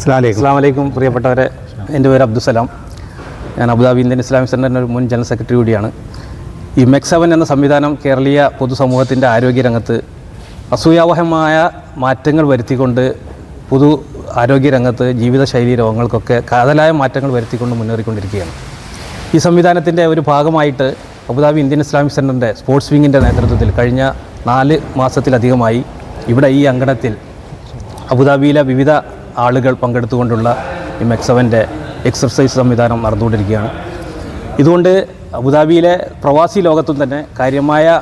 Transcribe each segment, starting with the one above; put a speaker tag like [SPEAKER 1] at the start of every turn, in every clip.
[SPEAKER 1] അസ്സാം വലൈക്കും പ്രിയപ്പെട്ടവരെ. എന്റെ പേര് അബ്ദുസലാം ഞാൻ അബുദാബി ഇന്ത്യൻ ഇസ്ലാമിക് സെന്ററിന്റെ ഒരു മുൻ ജനറൽ സെക്രട്ടറി കൂടിയാണ്. ഈ മെക്സവൻ എന്ന സംവിധാനം കേരളീയ പൊതുസമൂഹത്തിന്റെ ആരോഗ്യരംഗത്ത് അസൂയാവഹമായ മാറ്റങ്ങൾ വരുത്തിക്കൊണ്ട് പൊതു ആരോഗ്യരംഗത്ത് ജീവിതശൈലി രോഗങ്ങൾക്കൊക്കെ കാതലായ മാറ്റങ്ങൾ വരുത്തിക്കൊണ്ട് മുന്നേറിക്കൊണ്ടിരിക്കുകയാണ്. ഈ സംവിധാനത്തിന്റെ ഒരു ഭാഗമായിട്ട് അബുദാബി ഇന്ത്യൻ ഇസ്ലാമിക് സെന്ററിന്റെ സ്പോർട്സ് വിങ്ങിന്റെ നേതൃത്വത്തിൽ കഴിഞ്ഞ നാല് മാസത്തിലധികമായി ഇവിടെ ഈ അങ്കണത്തിൽ അബുദാബിയിലെ വിവിധ ആളുകൾ പങ്കെടുത്തുകൊണ്ടുള്ള ഈ മെക്സവന്റെ എക്സർസൈസ് സംവിധാനം നടന്നുകൊണ്ടിരിക്കുകയാണ്. ഇതുകൊണ്ട് അബുദാബിയിലെ പ്രവാസി ലോകത്തും തന്നെ കാര്യമായ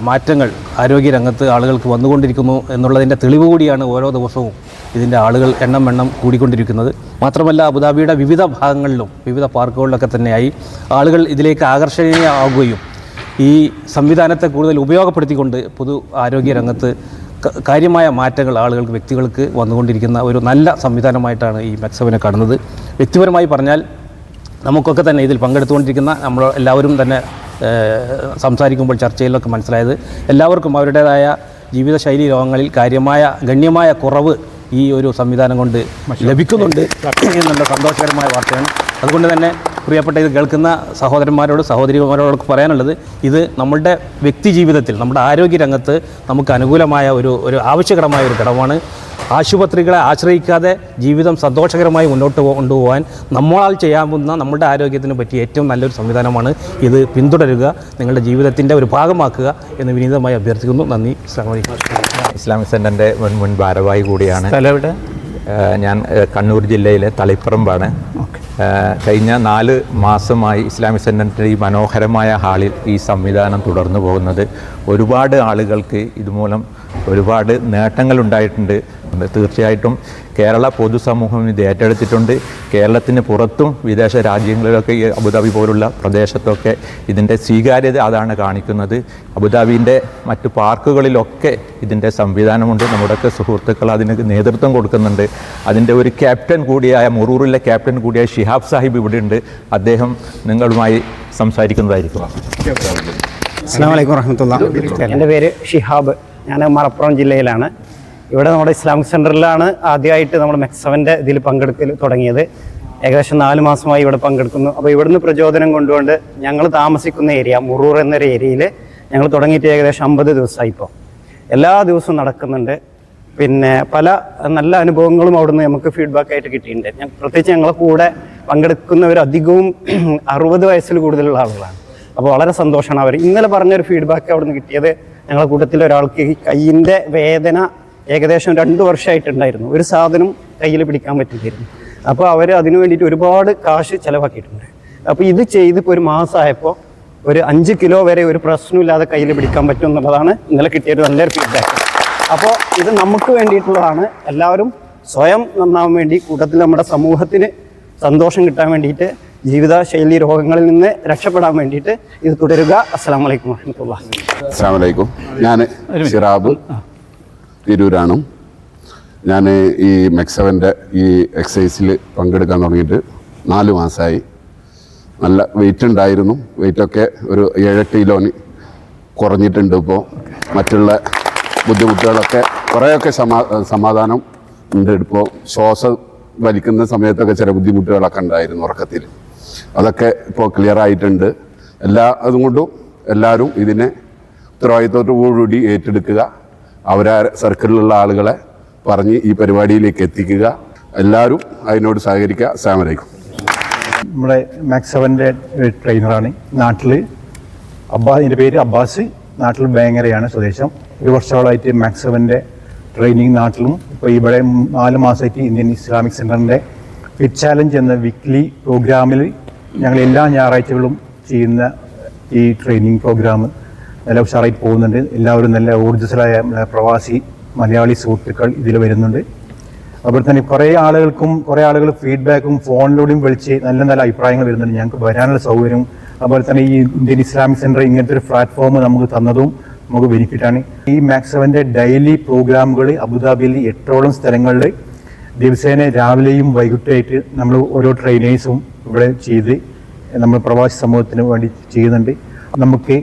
[SPEAKER 1] മാറ്റങ്ങൾ ആരോഗ്യരംഗത്ത് ആളുകൾക്ക് വന്നുകൊണ്ടിരിക്കുന്നു എന്നുള്ളതിന്റെ തെളിവ് കൂടിയാണ് ഓരോ ദിവസവും ഇതിന്റെ ആളുകൾ എണ്ണം എണ്ണം കൂടിക്കൊണ്ടിരിക്കുന്നത്. മാത്രമല്ല അബുദാബിയുടെ വിവിധ ഭാഗങ്ങളിലും വിവിധ പാർക്കുകളിലൊക്കെ തന്നെയായി ആളുകൾ ഇതിലേക്ക് ആകർഷണീയമാവുകയും ഈ സംവിധാനത്തെ കൂടുതൽ ഉപയോഗപ്പെടുത്തിക്കൊണ്ട് പൊതു ആരോഗ്യ രംഗത്ത് ക- കാര്യമായ മാറ്റങ്ങൾ ആളുകൾക്ക് വ്യക്തികൾക്ക് വന്നുകൊണ്ടിരിക്കുന്ന ഒരു നല്ല സംവിധാനമായിട്ടാണ് ഈ മെക്സവിനെ കാണുന്നത്. വ്യക്തിപരമായി പറഞ്ഞാൽ നമുക്കൊക്കെ തന്നെ ഇതിൽ പങ്കെടുത്തുകൊണ്ടിരിക്കുന്ന നമ്മൾ എല്ലാവരും തന്നെ സംസാരിക്കുമ്പോൾ ചർച്ചയിലൊക്കെ മനസ്സിലായത് എല്ലാവർക്കും അവരുടേതായ ജീവിതശൈലി രോഗങ്ങളിൽ കാര്യമായ ഗണ്യമായ കുറവ് ഈ ഒരു സംവിധാനം കൊണ്ട് ലഭിക്കുന്നുണ്ട് എന്നുള്ള സന്തോഷകരമായ വാർത്തയാണ്. അതുകൊണ്ട് തന്നെ പ്രിയപ്പെട്ട ഇത് കേൾക്കുന്ന സഹോദരന്മാരോട് സഹോദരിമാരോടൊക്കെ പറയാനുള്ളത് ഇത് നമ്മളുടെ വ്യക്തി ജീവിതത്തിൽ നമ്മുടെ ആരോഗ്യ രംഗത്ത് നമുക്ക് അനുകൂലമായ ഒരു ഒരു ആവശ്യകരമായ ഒരു ഘടകമാണ്. ആശുപത്രികളെ ആശ്രയിക്കാതെ ജീവിതം സന്തോഷകരമായി മുന്നോട്ട് കൊണ്ടുപോകാൻ നമ്മളാൽ ചെയ്യാവുന്ന നമ്മുടെ ആരോഗ്യത്തിന് പറ്റിയ ഏറ്റവും നല്ലൊരു സംവിധാനമാണ് ഇത് പിന്തുടരുക നിങ്ങളുടെ ജീവിതത്തിന്റെ ഒരു ഭാഗമാക്കുക എന്ന് വിനീതമായി അഭ്യർത്ഥിക്കുന്നു. നന്ദി.
[SPEAKER 2] ഇസ്ലാമിക് സെന്ററിന്റെ മുൻ മുൻ ഭാരവാഹി കൂടിയാണ് ഞാൻ കണ്ണൂർ ജില്ലയിലെ തളിപ്പറമ്പാണ്. കഴിഞ്ഞ നാല് മാസമായി ഇസ്ലാമിക് സെന്ററിന്റെ ഈ മനോഹരമായ ഹാളിൽ ഈ സംവിധാനം തുടർന്നു പോകുന്നത്. ഒരുപാട് ആളുകൾക്ക് ഇതുമൂലം ഒരുപാട് നേട്ടങ്ങൾ ഉണ്ടായിട്ടുണ്ട്. തീർച്ചയായിട്ടും കേരള പൊതുസമൂഹം ഇത് ഏറ്റെടുത്തിട്ടുണ്ട്. കേരളത്തിന് പുറത്തും വിദേശ രാജ്യങ്ങളിലൊക്കെ ഈ അബുദാബി പോലുള്ള പ്രദേശത്തൊക്കെ ഇതിന്റെ സ്വീകാര്യത അതാണ് കാണിക്കുന്നത്. അബുദാബിന്റെ മറ്റു പാർക്കുകളിലൊക്കെ ഇതിന്റെ സംവിധാനമുണ്ട്. നമ്മുടെയൊക്കെ സുഹൃത്തുക്കൾ അതിന് നേതൃത്വം കൊടുക്കുന്നുണ്ട്. അതിന്റെ ഒരു ക്യാപ്റ്റൻ കൂടിയായ മുറൂറിലെ ക്യാപ്റ്റൻ കൂടിയായ ഷിഹാബ് സാഹിബ് ഇവിടെയുണ്ട്. അദ്ദേഹം നിങ്ങളുമായി സംസാരിക്കുന്നതായിരിക്കും.
[SPEAKER 3] അസ്സാം വലൈക്കും വറഹമത്തുള്ള എന്റെ പേര് ഷിഹാബ്. ഞാൻ മലപ്പുറം ജില്ലയിലാണ്. ഇവിടെ നമ്മുടെ ഇസ്ലാമിക് സെന്ററിലാണ് ആദ്യമായിട്ട് നമ്മൾ മെക്സവന്റെ ഇതിൽ പങ്കെടുക്കൽ തുടങ്ങിയത്. ഏകദേശം നാല് മാസമായി ഇവിടെ പങ്കെടുക്കുന്നു. അപ്പോൾ ഇവിടുന്ന് പ്രചോദനം കൊണ്ടുകൊണ്ട് ഞങ്ങൾ താമസിക്കുന്ന ഏരിയ മുറൂർ എന്നൊരു ഏരിയയിൽ ഞങ്ങൾ തുടങ്ങിയിട്ട് ഏകദേശം അമ്പത് ദിവസമായി ഇപ്പോൾ. എല്ലാ ദിവസവും നടക്കുന്നുണ്ട്. പിന്നെ പല നല്ല അനുഭവങ്ങളും അവിടുന്ന് നമുക്ക് ഫീഡ്ബാക്ക് ആയിട്ട് കിട്ടിയിട്ടുണ്ട്. പ്രത്യേകിച്ച് ഞങ്ങളെ കൂടെ പങ്കെടുക്കുന്നവർ അധികവും അറുപത് വയസ്സിൽ കൂടുതലുള്ള ആളുകളാണ്. അപ്പോൾ വളരെ സന്തോഷമാണ് അവർ. ഇന്നലെ പറഞ്ഞൊരു ഫീഡ്ബാക്ക് അവിടുന്ന് കിട്ടിയത് ഞങ്ങളുടെ കൂട്ടത്തിൽ ഒരാൾക്ക് ഈ കയ്യിന്റെ വേദന ഏകദേശം രണ്ട് വർഷമായിട്ടുണ്ടായിരുന്നു. ഒരു സാധനം കയ്യിൽ പിടിക്കാൻ പറ്റില്ലായിരുന്നു. അപ്പോൾ അവർ അതിനു വേണ്ടിയിട്ട് ഒരുപാട് കാശ് ചിലവാക്കിയിട്ടുണ്ട്. അപ്പോൾ ഇത് ചെയ്ത് ഇപ്പോൾ ഒരു മാസമായപ്പോൾ ഒരു അഞ്ച് കിലോ വരെ ഒരു പ്രശ്നമില്ലാതെ കയ്യിൽ പിടിക്കാൻ പറ്റും എന്നുള്ളതാണ് ഇന്നലെ കിട്ടിയൊരു നല്ലൊരു ഫീഡ്ബാക്ക് അപ്പോൾ ഇത് നമുക്ക് വേണ്ടിയിട്ടുള്ളതാണ്. എല്ലാവരും സ്വയം നന്നാവാൻ വേണ്ടി കൂട്ടത്തിൽ നമ്മുടെ സമൂഹത്തിന് സന്തോഷം കിട്ടാൻ വേണ്ടിയിട്ട് ജീവിതശൈലി രോഗങ്ങളിൽ നിന്ന് രക്ഷപ്പെടാൻ വേണ്ടിയിട്ട് ഇത് തുടരുക. അസ്സാം വലൈക്കും വാഹമത്തുള്ള
[SPEAKER 4] അസ്സാമലൈക്കും ഞാൻ ഷിറാബ്. തിരൂരാണ്. ഞാൻ ഈ മെക്സവന്റെ ഈ എക്സസൈസിൽ പങ്കെടുക്കാൻ തുടങ്ങിയിട്ട് നാല് മാസമായി നല്ല വെയിറ്റ് ഉണ്ടായിരുന്നു. വെയിറ്റൊക്കെ ഒരു ഏഴെട്ട് കിലോന് കുറഞ്ഞിട്ടുണ്ട് ഇപ്പോൾ മറ്റുള്ള ബുദ്ധിമുട്ടുകളൊക്കെ കുറേയൊക്കെ സമാ സമാധാനം ഉണ്ട് ഇപ്പോൾ ശ്വാസം വലിക്കുന്ന സമയത്തൊക്കെ ചില ബുദ്ധിമുട്ടുകളൊക്കെ ഉണ്ടായിരുന്നു ഉറക്കത്തിൽ. അതൊക്കെ ഇപ്പോൾ ക്ലിയർ ആയിട്ടുണ്ട്. എല്ലാ അതുകൊണ്ടും എല്ലാവരും ഇതിനെ ഉത്തരവാദിത്വത്തോടുകൂടി ഏറ്റെടുക്കുക. അവരെ സർക്കിളിലുള്ള ആളുകളെ പറഞ്ഞ് ഈ പരിപാടിയിലേക്ക് എത്തിക്കുക. എല്ലാവരും അതിനോട് സഹകരിക്കുക. അസ്സാം
[SPEAKER 5] നമ്മുടെ മാക്സ് സെവന്റെ ട്രെയിനറാണ് നാട്ടിൽ അബ്ബാസ് എന്റെ പേര് അബ്ബാസ്. നാട്ടിൽ വേങ്ങരയാണ് സ്വദേശം. ഒരു വർഷങ്ങളായിട്ട് മാക്സ് സെവന്റെ ട്രെയിനിങ് നാട്ടിലും. ഇപ്പോൾ ഇവിടെ നാല് മാസമായിട്ട് ഇന്ത്യൻ ഇസ്ലാമിക് സെന്ററിന്റെ ഫിറ്റ് ചാലഞ്ച് എന്ന വീക്ക്ലി പ്രോഗ്രാമിൽ ഞങ്ങൾ എല്ലാ ഞായറാഴ്ചകളും ചെയ്യുന്ന ഈ ട്രെയിനിങ് പ്രോഗ്രാം നല്ല ഉഷാറായിട്ട് പോകുന്നുണ്ട്. എല്ലാവരും നല്ല ഊർജസ്വലായ പ്രവാസി മലയാളി സുഹൃത്തുക്കൾ ഇതിൽ വരുന്നുണ്ട്. അതുപോലെ തന്നെ കുറേ ആളുകൾക്കും കുറേ ആളുകൾ ഫീഡ്ബാക്കും ഫോണിലൂടെയും വിളിച്ച് നല്ല നല്ല അഭിപ്രായങ്ങൾ വരുന്നുണ്ട്. ഞങ്ങൾക്ക് വരാനുള്ള സൗകര്യം. അതുപോലെ തന്നെ ഈ ഇന്ത്യൻ ഇസ്ലാമിക് സെന്റർ ഇങ്ങനത്തെ ഒരു പ്ലാറ്റ്ഫോം നമുക്ക് തന്നതും നമുക്ക് ബെനിഫിറ്റാണ് ഈ മാക്സ് സെവന്റെ ഡെയിലി പ്രോഗ്രാമുകൾ അബുദാബിയിൽ എട്ടോളം സ്ഥലങ്ങളിൽ ദിവസേന രാവിലെയും വൈകിട്ടായിട്ട് നമ്മൾ ഓരോ ട്രെയിനേഴ്സും ഇവിടെ ചെയ്ത് നമ്മൾ പ്രവാസി സമൂഹത്തിന് വേണ്ടി ചെയ്യുന്നുണ്ട്. നമുക്ക്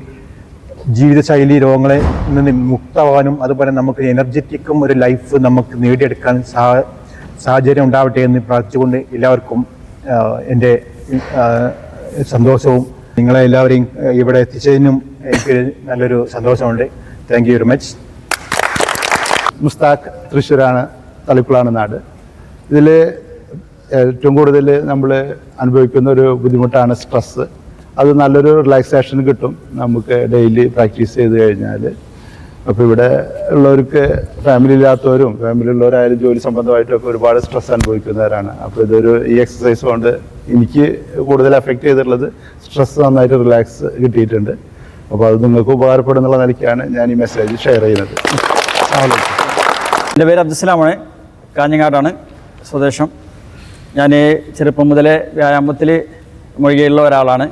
[SPEAKER 5] ജീവിതശൈലി രോഗങ്ങളെ നിന്ന് മുക്തമാവാനും അതുപോലെ നമുക്ക് എനർജറ്റിക്കും ഒരു ലൈഫ് നമുക്ക് നേടിയെടുക്കാൻ സാ സാഹചര്യം ഉണ്ടാവട്ടെ എന്ന് പ്രാർത്ഥിച്ചുകൊണ്ട് എല്ലാവർക്കും എന്റെ സന്തോഷവും നിങ്ങളെ എല്ലാവരെയും ഇവിടെ എത്തിച്ചതിനും എനിക്ക് നല്ലൊരു സന്തോഷമുണ്ട്. Thank you very much
[SPEAKER 6] Mustaq തൃശ്ശൂരാണ് തളിക്കുളാണ് നാട്. ഇതിൽ ഏറ്റവും കൂടുതൽ നമ്മൾ അനുഭവിക്കുന്ന ഒരു ബുദ്ധിമുട്ടാണ് സ്ട്രെസ്സ്. അത് നല്ലൊരു റിലാക്സേഷൻ കിട്ടും. നമുക്ക് ഡെയിലി പ്രാക്ടീസ് ചെയ്ത് കഴിഞ്ഞാൽ. അപ്പോൾ ഇവിടെ ഉള്ളവർക്ക് ഫാമിലി ഇല്ലാത്തവരും ഫാമിലി ഉള്ളവരായാലും ജോലി സംബന്ധമായിട്ടൊക്കെ ഒരുപാട് സ്ട്രെസ് അനുഭവിക്കുന്നവരാണ്. അപ്പോൾ ഇതൊരു ഈ എക്സസൈസ് കൊണ്ട് എനിക്ക് കൂടുതൽ എഫക്റ്റ് ചെയ്തിട്ടുള്ളത് സ്ട്രെസ് നന്നായിട്ട് റിലാക്സ് കിട്ടിയിട്ടുണ്ട്. അപ്പോൾ അത് നിങ്ങൾക്ക് ഉപകാരപ്പെടുന്നുള്ള നിലയ്ക്കാണ് ഞാൻ ഈ മെസ്സേജ് ഷെയർ ചെയ്യുന്നത്.
[SPEAKER 7] എന്റെ പേര് അബ്ദുസ്ലാമാണ് കാഞ്ഞങ്ങാടാണ്. സ്വദേശം. ഞാൻ ചെറുപ്പം മുതലേ വ്യായാമത്തിൽ മുഴുകിയുള്ള ഒരാളാണ്.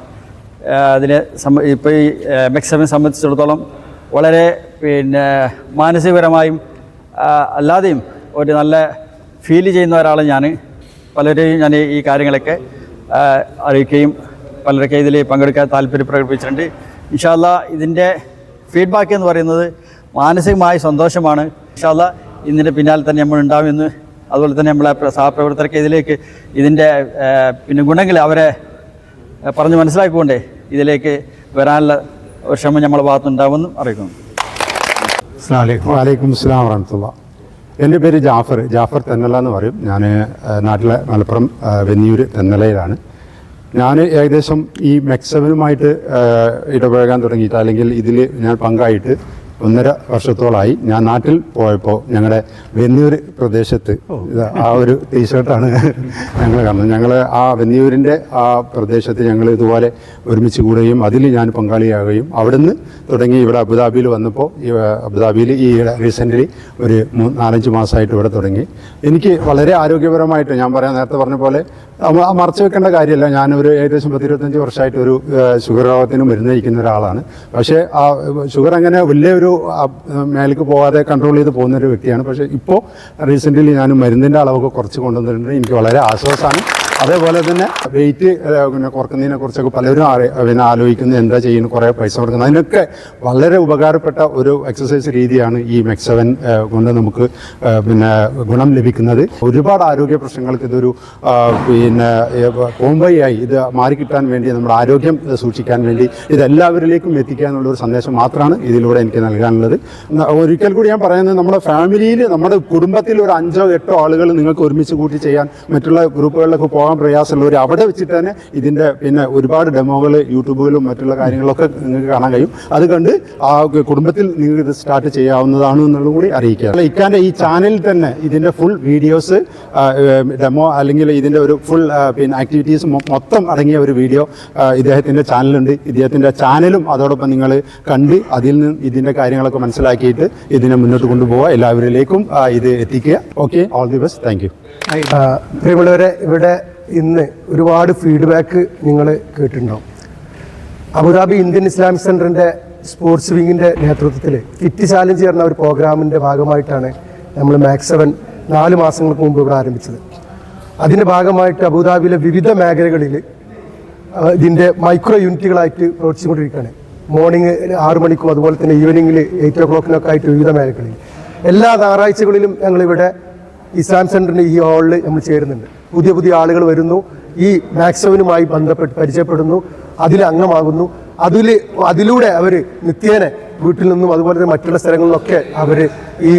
[SPEAKER 7] അതിന് സംബ ഇപ്പോൾ ഈ മെക്സമിനെ സംബന്ധിച്ചിടത്തോളം വളരെ പിന്നെ മാനസികപരമായും അല്ലാതെയും ഒരു നല്ല ഫീൽ ചെയ്യുന്ന ഒരാളാണ് ഞാൻ പലരെയും ഞാൻ ഈ കാര്യങ്ങളൊക്കെ അറിയിക്കുകയും പലരൊക്കെ ഇതിൽ പങ്കെടുക്കാൻ താല്പര്യം പ്രകടിപ്പിച്ചിട്ടുണ്ട്. ഇൻഷാല്ല ഇതിന്റെ ഫീഡ്ബാക്ക് എന്ന് പറയുന്നത് മാനസികമായ സന്തോഷമാണ്. ഇൻഷാല്ല ഇതിന്റെ പിന്നാലെ തന്നെ നമ്മൾ ഉണ്ടാവുമെന്ന് അതുപോലെ തന്നെ നമ്മളെ പ്ര- സഹപ്രവർത്തകർക്ക് ഇതിലേക്ക് ഇതിന്റെ പിന്നെ ഗുണങ്ങൾ അവരെ പറഞ്ഞ് മനസ്സിലാക്കിക്കൊണ്ടേ ഇതിലേക്ക് വരാനുള്ള ഒരു ശ്രമം നമ്മളെ ഭാഗത്തുണ്ടാവുമെന്നും അറിയിക്കുന്നു.
[SPEAKER 8] വലൈക്കും അസ്സാം വറഹമത്തുള്ള. എന്റെ പേര് ജാഫർ. ജാഫർ തെന്നല എന്ന് പറയും ഞാൻ നാട്ടിലെ മലപ്പുറം വെന്നിയൂർ വെന്നിയൂര് തെന്നലയിലാണ്. ഞാൻ ഏകദേശം ഈ മെക്സവനുമായിട്ട് ഇടപഴകാൻ തുടങ്ങിയിട്ട് അല്ലെങ്കിൽ ഇതിൽ ഞാൻ പങ്കായിട്ട് ഒന്നര വർഷത്തോളമായി ഞാൻ നാട്ടിൽ പോയപ്പോൾ ഞങ്ങളുടെ വെന്നിയൂർ പ്രദേശത്ത് ആ ഒരു ടീഷർട്ടാണ് ഞങ്ങൾ കാണുന്നത്. ഞങ്ങൾ ആ വെന്നിയൂരിന്റെ ആ പ്രദേശത്ത് ഞങ്ങൾ ഇതുപോലെ ഒരുമിച്ച് കൂടുകയും അതിൽ ഞാൻ പങ്കാളിയാകുകയും അവിടുന്ന് തുടങ്ങി ഇവിടെ അബുദാബിയിൽ വന്നപ്പോൾ ഈ അബുദാബിയിൽ ഈ റീസെന്റ്ലി ഒരു നാലഞ്ച് മാസമായിട്ട് ഇവിടെ തുടങ്ങി. എനിക്ക് വളരെ ആരോഗ്യപരമായിട്ട് ഞാൻ പറയാൻ നേരത്തെ പറഞ്ഞ പോലെ മറച്ചു വെക്കേണ്ട കാര്യമല്ല. ഞാനൊരു ഏകദേശം പത്തിരുപത്തഞ്ച് വർഷമായിട്ട് ഒരു ഷുഗർ രോഗത്തിന് മരുന്ന് കഴിക്കുന്ന ഒരാളാണ്. പക്ഷേ ആ ഷുഗർ അങ്ങനെ വലിയൊരു മേലേക്ക് പോകാതെ കൺട്രോൾ ചെയ്ത് പോകുന്ന ഒരു വ്യക്തിയാണ്. പക്ഷേ ഇപ്പോൾ റീസെന്റ്ലി ഞാൻ മരുന്നിന്റെ അളവൊക്കെ കുറച്ച് കൊണ്ടുവന്നിട്ടുണ്ട്. എനിക്ക് വളരെ ആശ്വാസമാണ്. അതേപോലെ തന്നെ വെയിറ്റ് പിന്നെ കുറക്കുന്നതിനെ കുറിച്ചൊക്കെ പലരും പിന്നെ ആലോചിക്കുന്നത് എന്താ ചെയ്യുന്നത് കുറേ പൈസ കൊടുക്കുന്നത്. അതിനൊക്കെ വളരെ ഉപകാരപ്പെട്ട ഒരു എക്സസൈസ് രീതിയാണ് ഈ മെക്സവൻ കൊണ്ട് നമുക്ക് പിന്നെ ഗുണം ലഭിക്കുന്നത്. ഒരുപാട് ആരോഗ്യ പ്രശ്നങ്ങൾക്ക് ഇതൊരു പിന്നെ കോമ്പയായി ഇത് മാറിക്കിട്ടാൻ വേണ്ടി നമ്മുടെ ആരോഗ്യം സൂക്ഷിക്കാൻ വേണ്ടി ഇതെല്ലാവരിലേക്കും എത്തിക്കുക എന്നുള്ളൊരു സന്ദേശം മാത്രമാണ് ഇതിലൂടെ എനിക്ക് നൽകാനുള്ളത്. ഒരിക്കൽ കൂടി ഞാൻ പറയുന്നത് നമ്മുടെ ഫാമിലിയിൽ നമ്മുടെ കുടുംബത്തിൽ ഒരു അഞ്ചോ എട്ടോ ആളുകൾ നിങ്ങൾക്ക് ഒരുമിച്ച് കൂട്ടി ചെയ്യാൻ മറ്റുള്ള ഗ്രൂപ്പുകളിലൊക്കെ പോകാൻ പ്രയാസമുള്ളവർ അവിടെ വെച്ചിട്ട് തന്നെ ഇതിന്റെ പിന്നെ ഒരുപാട് ഡെമോകൾ യൂട്യൂബുകളും മറ്റുള്ള കാര്യങ്ങളൊക്കെ നിങ്ങൾക്ക് കാണാൻ കഴിയും. അത് കണ്ട് ആ കുടുംബത്തിൽ നിങ്ങൾക്ക് ഇത് സ്റ്റാർട്ട് ചെയ്യാവുന്നതാണ് എന്നുള്ളത് കൂടി അറിയിക്കുക. അല്ല, ഇക്കാന്റെ ഈ ചാനലിൽ തന്നെ ഇതിന്റെ ഫുൾ വീഡിയോസ് ഡെമോ അല്ലെങ്കിൽ ഇതിന്റെ ഒരു ഫുൾ പിന്നെ ആക്ടിവിറ്റീസ് മൊത്തം അടങ്ങിയ ഒരു വീഡിയോ ഇദ്ദേഹത്തിന്റെ ചാനലുണ്ട്. ഇദ്ദേഹത്തിന്റെ ചാനലും അതോടൊപ്പം നിങ്ങൾ കണ്ട് അതിൽ നിന്ന് ഇതിന്റെ കാര്യങ്ങളൊക്കെ മനസ്സിലാക്കിയിട്ട് ഇതിനെ മുന്നോട്ട് കൊണ്ടുപോകുക എല്ലാവരിലേക്കും ഇത് എത്തിക്കുക. Okay all the best thank you
[SPEAKER 9] പ്രിയമുള്ളവരെ ഇവിടെ ഇന്ന് ഒരുപാട് ഫീഡ്ബാക്ക് നിങ്ങൾ കേട്ടിട്ടുണ്ടാവും. അബുദാബി ഇന്ത്യൻ ഇസ്ലാമിക് സെന്ററിന്റെ സ്പോർട്സ് വിങ്ങിന്റെ നേതൃത്വത്തിൽ ഫിറ്റ് ചാലഞ്ച് ചെയ്യുന്ന ഒരു പ്രോഗ്രാമിന്റെ ഭാഗമായിട്ടാണ് നമ്മൾ മാക്സ് സെവൻ നാല് മാസങ്ങൾക്ക് മുമ്പ് ഇവിടെ ആരംഭിച്ചത്. അതിന്റെ ഭാഗമായിട്ട് അബുദാബിയിലെ വിവിധ മേഖലകളിൽ ഇതിന്റെ മൈക്രോ യൂണിറ്റുകളായിട്ട് പ്രവർത്തിച്ചുകൊണ്ടിരിക്കുകയാണ്. മോർണിംഗ് ആറു മണിക്കും അതുപോലെ തന്നെ ഈവനിങ്ങിൽ എയ്റ്റ് ഒ ക്ലോക്കിനൊക്കെ ആയിട്ട് വിവിധ മേഖലകളിൽ എല്ലാ ഞായറാഴ്ചകളിലും ഞങ്ങളിവിടെ ഇസ്ലാം സെന്ററിന്റെ ഈ ഹാളിൽ നമ്മൾ ചേരുന്നുണ്ട്. പുതിയ പുതിയ ആളുകൾ വരുന്നു. ഈ മാക്സവനുമായി ബന്ധപ്പെട്ട് പരിചയപ്പെടുന്നു. അതിൽ അംഗമാകുന്നു. അതിൽ അതിലൂടെ അവർ നിത്യേന വീട്ടിൽ നിന്നും അതുപോലെ തന്നെ മറ്റുള്ള സ്ഥലങ്ങളിലൊക്കെ അവർ ഈ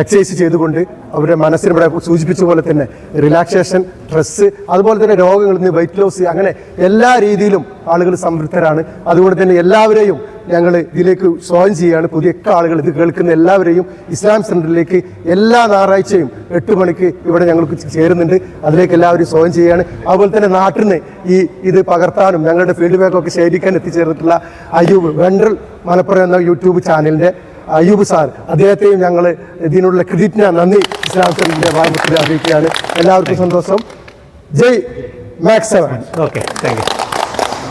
[SPEAKER 9] എക്സസൈസ് ചെയ്തുകൊണ്ട് അവരുടെ മനസ്സിന് സൂചിപ്പിച്ച പോലെ തന്നെ റിലാക്സേഷൻ സ്ട്രെസ് അതുപോലെ തന്നെ രോഗങ്ങളിൽ നിന്ന് വെയിറ്റ് ലോസ് അങ്ങനെ എല്ലാ രീതിയിലും ആളുകൾ സംതൃപ്തരാണ്. അതുകൊണ്ട് തന്നെ എല്ലാവരെയും ഞങ്ങൾ ഇതിലേക്ക് സ്വാഗതം ചെയ്യുകയാണ് പുതിയ ഒക്കെ ആളുകൾ ഇത് കേൾക്കുന്ന എല്ലാവരെയും ഇസ്ലാം സെന്ററിലേക്ക് എല്ലാ ഞായറാഴ്ചയും എട്ട് മണിക്ക് ഇവിടെ ഞങ്ങൾക്ക് ചേരുന്നുണ്ട്. അതിലേക്ക് എല്ലാവരും സ്വാഗതം ചെയ്യുകയാണ് അതുപോലെ തന്നെ നാട്ടിൽ നിന്ന് ഈ ഇത് പകർത്താനും ഞങ്ങളുടെ ഫീഡ്ബാക്കൊക്കെ ശേഖരിക്കാൻ എത്തിച്ചേർന്നിട്ടുള്ള അയ്യൂബ് വെൻഡ്രൽ മലപ്പുറം എന്ന യൂട്യൂബ് ചാനലിന്റെ അയ്യൂബ് സാർ. അദ്ദേഹത്തെയും ഞങ്ങൾ ഇതിനുള്ള ക്രെഡിറ്റിന് നന്ദി ഇസ്ലാം സെന്ററിന്റെ ഭാഗത്തിൽ അറിയിക്കുകയാണ്. എല്ലാവർക്കും സന്തോഷം. ജയ് മാക്സ്
[SPEAKER 3] ഓക്കെ താങ്ക് യു